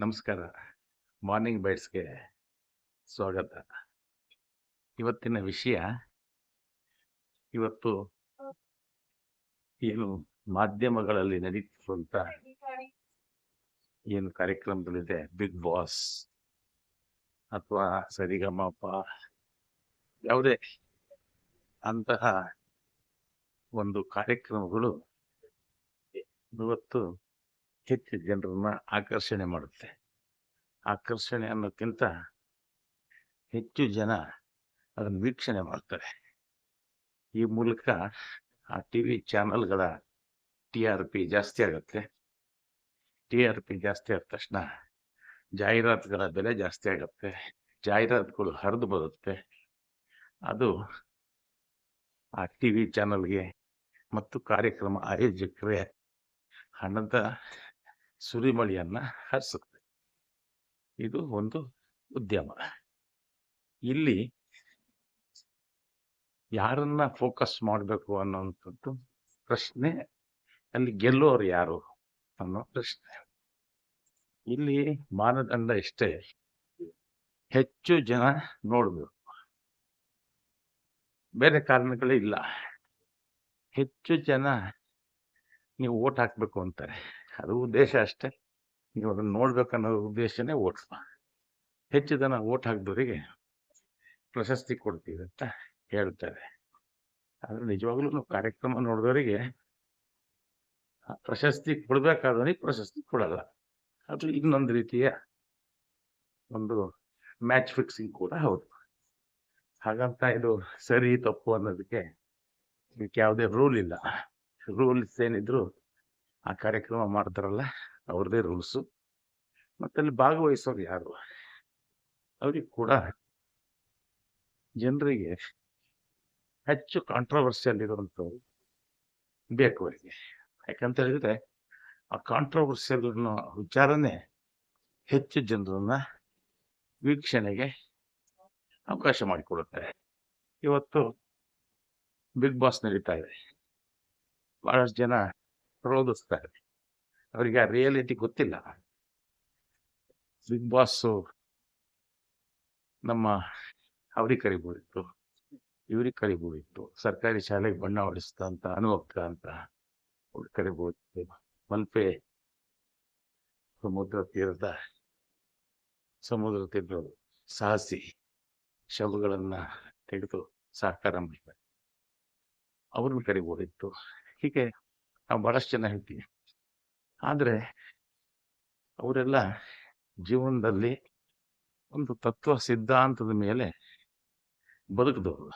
ನಮಸ್ಕಾರ. ಮಾರ್ನಿಂಗ್ ಬೈಟ್ಸ್ಗೆ ಸ್ವಾಗತ. ಇವತ್ತಿನ ವಿಷಯ ಇವತ್ತು ಏನು ಮಾಧ್ಯಮಗಳಲ್ಲಿ ನಡೀತಿರುವಂಥ ಏನು ಕಾರ್ಯಕ್ರಮಗಳಿದೆ ಬಿಗ್ ಬಾಸ್ ಅಥವಾ ಸರಿಗಮಪ ಯಾವುದೇ ಅಂತಹ ಒಂದು ಕಾರ್ಯಕ್ರಮಗಳು ಇವತ್ತು ಹೆಚ್ಚು ಜನರನ್ನ ಆಕರ್ಷಣೆ ಮಾಡುತ್ತೆ. ಆಕರ್ಷಣೆ ಅನ್ನೋಕ್ಕಿಂತ ಹೆಚ್ಚು ಜನ ಅದನ್ನು ವೀಕ್ಷಣೆ ಮಾಡ್ತಾರೆ. ಈ ಮೂಲಕ ಆ ಟಿ ವಿ ಚಾನಲ್ಗಳ ಟಿ ಆರ್ ಪಿ ಜಾಸ್ತಿ ಆಗುತ್ತೆ. ಟಿ ಆರ್ ಪಿ ಜಾಸ್ತಿ ಆದ ತಕ್ಷಣ ಜಾಹೀರಾತುಗಳ ಬೆಲೆ ಜಾಸ್ತಿ ಆಗುತ್ತೆ. ಜಾಹೀರಾತುಗಳು ಹರಿದು ಬರುತ್ತೆ. ಅದು ಆ ಟಿ ವಿ ಚಾನಲ್ಗೆ ಮತ್ತು ಕಾರ್ಯಕ್ರಮ ಆಯೋಜಕರೇ ಹಣದ ಸುರಿಮಳೆಯನ್ನ ಹರಿಸುತ್ತೆ. ಇದು ಒಂದು ಉದ್ಯಮ. ಇಲ್ಲಿ ಯಾರನ್ನ ಫೋಕಸ್ ಮಾಡಬೇಕು ಅನ್ನೋಂಥದ್ದು ಪ್ರಶ್ನೆ, ಅಲ್ಲಿ ಗೆಲ್ಲೋರು ಯಾರು ಅನ್ನೋ ಪ್ರಶ್ನೆ. ಇಲ್ಲಿ ಮಾನದಂಡ ಇಷ್ಟೇ ಹೆಚ್ಚು ಜನ ನೋಡಬೇಕು. ಬೇರೆ ಕಾರಣಗಳೇ ಇಲ್ಲ. ಹೆಚ್ಚು ಜನ ನೀವು ಓಟ್ ಹಾಕಬೇಕು ಅಂತಾರೆ. ಅದು ಉದ್ದೇಶ ಅಷ್ಟೇ. ನೀವು ಅದನ್ನು ನೋಡ್ಬೇಕನ್ನೋ ಉದ್ದೇಶನೇ ಓಟ್ ಹೆಚ್ಚು ಜನ ಓಟ್ ಹಾಕಿದವರಿಗೆ ಪ್ರಶಸ್ತಿ ಕೊಡ್ತೀವಿ ಅಂತ ಹೇಳ್ತಾರೆ. ಆದ್ರೆ ನಿಜವಾಗ್ಲೂ ಕಾರ್ಯಕ್ರಮ ನೋಡಿದವರಿಗೆ ಪ್ರಶಸ್ತಿ ಕೊಡ್ಬೇಕಾದವನಿಗೆ ಪ್ರಶಸ್ತಿ ಕೊಡಲ್ಲ. ಅದು ಇನ್ನೊಂದು ರೀತಿಯ ಒಂದು ಮ್ಯಾಚ್ ಫಿಕ್ಸಿಂಗ್ ಕೂಡ ಹೌದು. ಹಾಗಂತ ಇದು ಸರಿ ತಪ್ಪು ಅನ್ನೋದಕ್ಕೆ ಇದಕ್ಕೆ ಯಾವುದೇ ರೂಲ್ ಇಲ್ಲ. ರೂಲ್ಸ್ ಏನಿದ್ರು ಆ ಕಾರ್ಯಕ್ರಮ ಮಾಡ್ತಾರಲ್ಲ, ಅವ್ರದೇ ರೂಲ್ಸು ಮತ್ತಲ್ಲಿ ಭಾಗವಹಿಸೋರು ಯಾರು? ಅವ್ರಿಗೆ ಕೂಡ ಜನರಿಗೆ ಹೆಚ್ಚು ಕಾಂಟ್ರವರ್ಸಿಯಲ್ ಇರುವಂಥವ್ರು ಬೇಕು ಅವರಿಗೆ. ಯಾಕಂತ ಹೇಳಿದ್ರೆ, ಆ ಕಾಂಟ್ರವರ್ಸಿಯಲ್ ಅನ್ನೋ ವಿಚಾರನೇ ಹೆಚ್ಚು ಜನರನ್ನ ವೀಕ್ಷಣೆಗೆ ಅವಕಾಶ ಮಾಡಿಕೊಡುತ್ತೆ. ಇವತ್ತು ಬಿಗ್ ಬಾಸ್ ನಡೀತಾ ಇದೆ. ಬಹಳಷ್ಟು ಜನ ರೋಧಿಸ್ತಾರೆ ಅವರಿಗೆ ಆ ರಿಯಾಲಿಟಿ ಗೊತ್ತಿಲ್ಲ. ಬಿಗ್ ಬಾಸ್ ನಮ್ಮ ಅವ್ರಿಗೆ ಕರಿಬೋದಿತ್ತು. ಇವ್ರಿಗೆ ಕರಿಬೋದಿತ್ತು. ಸರ್ಕಾರಿ ಶಾಲೆಗೆ ಬಣ್ಣ ಹೊಡಿಸ್ತಾ ಅಂತ ಅನುಭಕ್ತ ಅಂತ ಅವ್ರಿಗೆ ಕರಿಬೋದಿತ್ತು. ಮಲ್ಪೆ ಸಮುದ್ರ ತೀರದ ಸಮುದ್ರ ತೀರದ ಸಾಹಸಿ ಶವಗಳನ್ನ ತೆಗೆದು ಸಹಕಾರ ಮಾಡ್ತಾರೆ ಅವ್ರನ್ನ ಕರಿಬೋದಿತ್ತು. ಹೀಗೆ ನಾವು ಬಹಳಷ್ಟು ಜನ ಹೇಳ್ತೀವಿ. ಆದರೆ ಅವರೆಲ್ಲ ಜೀವನದಲ್ಲಿ ಒಂದು ತತ್ವ ಸಿದ್ಧಾಂತದ ಮೇಲೆ ಬದುಕಿದವರು.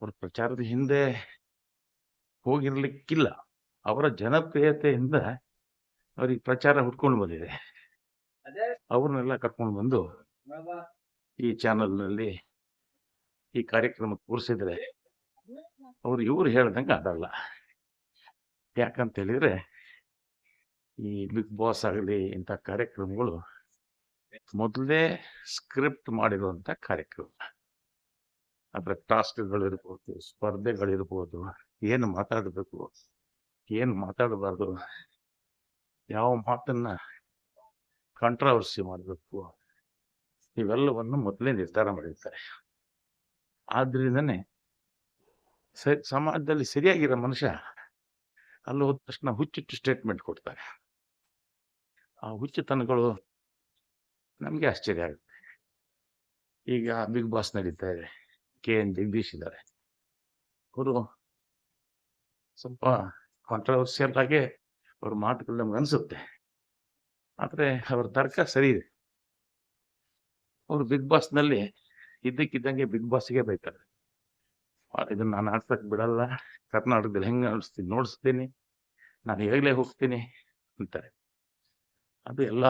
ಅವ್ರ ಪ್ರಚಾರದ ಹಿಂದೆ ಹೋಗಿರ್ಲಿಕ್ಕಿಲ್ಲ. ಅವರ ಜನಪ್ರಿಯತೆಯಿಂದ ಅವ್ರಿಗೆ ಪ್ರಚಾರ ಹುಡ್ಕೊಂಡು ಬಂದಿದೆ. ಅವ್ರನ್ನೆಲ್ಲ ಕರ್ಕೊಂಡು ಬಂದು ಈ ಚಾನಲ್ನಲ್ಲಿ ಈ ಕಾರ್ಯಕ್ರಮ ಕೂರಿಸಿದ್ರೆ ಅವ್ರು ಇವ್ರು ಹೇಳ್ದಂಗೆ ಅದಲ್ಲ ಯಾಕಂತ ಹೇಳಿದ್ರೆ ಈ ಬಿಗ್ ಬಾಸ್ ಆಗಲಿ ಇಂಥ ಕಾರ್ಯಕ್ರಮಗಳು ಮೊದಲೇ ಸ್ಕ್ರಿಪ್ಟ್ ಮಾಡಿರುವಂಥ ಕಾರ್ಯಕ್ರಮ. ಅದರ ಟಾಸ್ಕ್ಗಳಿರ್ಬೋದು, ಸ್ಪರ್ಧೆಗಳಿರ್ಬೋದು, ಏನು ಮಾತಾಡಬೇಕು, ಏನು ಮಾತಾಡಬಾರ್ದು, ಯಾವ ಮಾತನ್ನ ಕಂಟ್ರವರ್ಸಿ ಮಾಡಬೇಕು, ಇವೆಲ್ಲವನ್ನು ಮೊದಲೇ ನಿರ್ಧಾರ ಮಾಡಿರ್ತಾರೆ. ಆದ್ರಿಂದನೇ ಸರಿ, ಸಮಾಜದಲ್ಲಿ ಸರಿಯಾಗಿರೋ ಮನುಷ್ಯ ಅಲ್ಲಿ ಹೋದ ತಕ್ಷಣ ಹುಚ್ಚುಚ್ಚು ಸ್ಟೇಟ್ಮೆಂಟ್ ಕೊಡ್ತಾರೆ. ಆ ಹುಚ್ಚುತನಗಳು ನಮಗೆ ಆಶ್ಚರ್ಯ ಆಗುತ್ತೆ. ಈಗ ಬಿಗ್ ಬಾಸ್ ನಡೀತಾ ಇದೆ. ಕೆ ಎನ್ ಜಗದೀಶ್ ಇದ್ದಾರೆ. ಅವರು ಸ್ವಲ್ಪ ಕಾಂಟ್ರವರ್ಸಿಯಲ್ ಆಗಿ ಅವ್ರ ಮಾತುಗಳು ನಮ್ಗೆ ಅನಿಸುತ್ತೆ. ಆದರೆ ಅವ್ರ ತರ್ಕ ಸರಿ ಇದೆ. ಅವರು ಬಿಗ್ ಬಾಸ್ನಲ್ಲಿ ಇದ್ದಕ್ಕಿದ್ದಂಗೆ ಬಿಗ್ ಬಾಸ್ಗೆ ಬೈತಾರೆ. ಇದನ್ನ ನಾನು ಆಡ್ಸಕ್ ಬಿಡಲ್ಲ. ಕರ್ನಾಟಕದಲ್ಲಿ ಹೆಂಗೆ ಆಡಿಸ್ತೀನಿ? ನೋಡಿಸ್ತೀನಿ. ನಾನು ಹೇಗಲೇ ಹೋಗ್ತೀನಿ ಅಂತಾರೆ. ಅದು ಎಲ್ಲ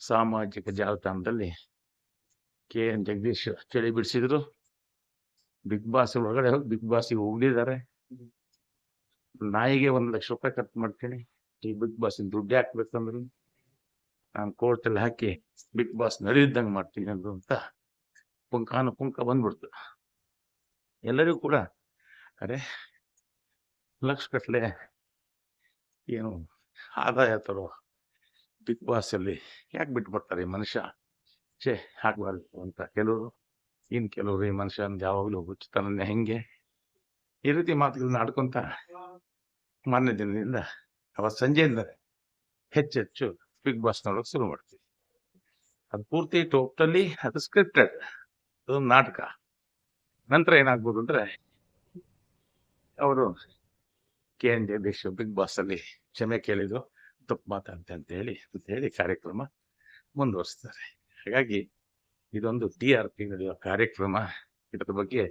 ಸಾಮಾಜಿಕ ಜಾಲತಾಣದಲ್ಲಿ ಕೆ. ಎನ್. ಜಗದೀಶ್ ಚಳಿ ಬಿಡಿಸಿದ್ರು. ಬಿಗ್ ಬಾಸ್ ಒಳಗಡೆ ಹೋಗಿ ಬಿಗ್ ಬಾಸಿಗೆ ಹೋಗಿದ್ದಾರೆ ನಾಯಿಗೆ ಒಂದು ಲಕ್ಷ ರೂಪಾಯಿ ಖರ್ಚು ಮಾಡ್ತೀನಿ. ಈ ಬಿಗ್ ಬಾಸಿನ ದುಡ್ಡು ಹಾಕ್ಬೇಕಂದ್ರು ನಾನು ಕೋರ್ಟಲ್ಲಿ ಹಾಕಿ ಬಿಗ್ ಬಾಸ್ ನಡೆಯಿದ್ದಂಗೆ ಮಾಡ್ತೀನಿ ಅಂದ್ರು ಅಂತ ಪುಂಕಾನು ಪುಂಕ ಬಂದ್ಬಿಡ್ತು. ಎಲ್ಲರಿಗೂ ಕೂಡ ಅರೆ ಲಕ್ಷ ಗಟ್ಟಲೆ ಏನು ಆದಾಯ ತರೋ ಬಿಗ್ ಬಾಸಲ್ಲಿ ಯಾಕೆ ಬಿಟ್ಟು ಬರ್ತಾರೆ ಈ ಮನುಷ್ಯ? ಛೇ, ಆಗಬಾರ್ದು ಅಂತ ಕೆಲವರು ಇನ್ನು ಕೆಲವರು ಈ ಮನುಷ್ಯನ ಯಾವಾಗಲೂ ಹುಚ್ಚುತ್ತಾನೆ ಹೆಂಗೆ? ಈ ರೀತಿ ಮಾತುಗಳನ್ನ ಆಡ್ಕೊಂತ ಮಾನ್ಯ ದಿನದಿಂದ ಅವತ್ತು ಸಂಜೆಯಿಂದ ಹೆಚ್ಚೆಚ್ಚು ಬಿಗ್ ಬಾಸ್ ನೋಡೋಕೆ ಶುರು ಮಾಡ್ತೀವಿ. ಅದು ಪೂರ್ತಿ ಟೋಟಲಿ ಅದು ಸ್ಕ್ರಿಪ್ಟೆಡ್ ಅದೊಂದು ನಾಟಕ. ನಂತರ ಏನಾಗ್ಬೋದು ಅಂದ್ರೆ ಅವರು K N Jagadish Bigg Boss ಅಲ್ಲಿ ಕ್ಷಮೆ ಕೇಳಿದ್ರು, ತಪ್ಪು ಮಾತಾಡ್ತೆ ಅಂತ ಹೇಳಿ ಅಂತ ಹೇಳಿ ಕಾರ್ಯಕ್ರಮ ಮುಂದುವರಿಸ್ತಾರೆ. ಹಾಗಾಗಿ ಇದೊಂದು ಟಿ ಆರ್ ಪಿ ನಡೆಯುವ ಕಾರ್ಯಕ್ರಮ. ಇದರ ಬಗ್ಗೆ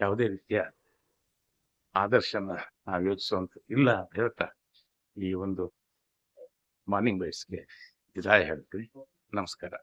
ಯಾವುದೇ ರೀತಿಯ ಆದರ್ಶನ ನಾವು ಯೋಚಿಸುವಂತ ಇಲ್ಲ ಅಂತ ಹೇಳ್ತಾ ಈ ಒಂದು ಮಾರ್ನಿಂಗ್ ವೈಸ್ಗೆ ವಿದಾಯ ಹೇಳ್ತೀನಿ. ನಮಸ್ಕಾರ.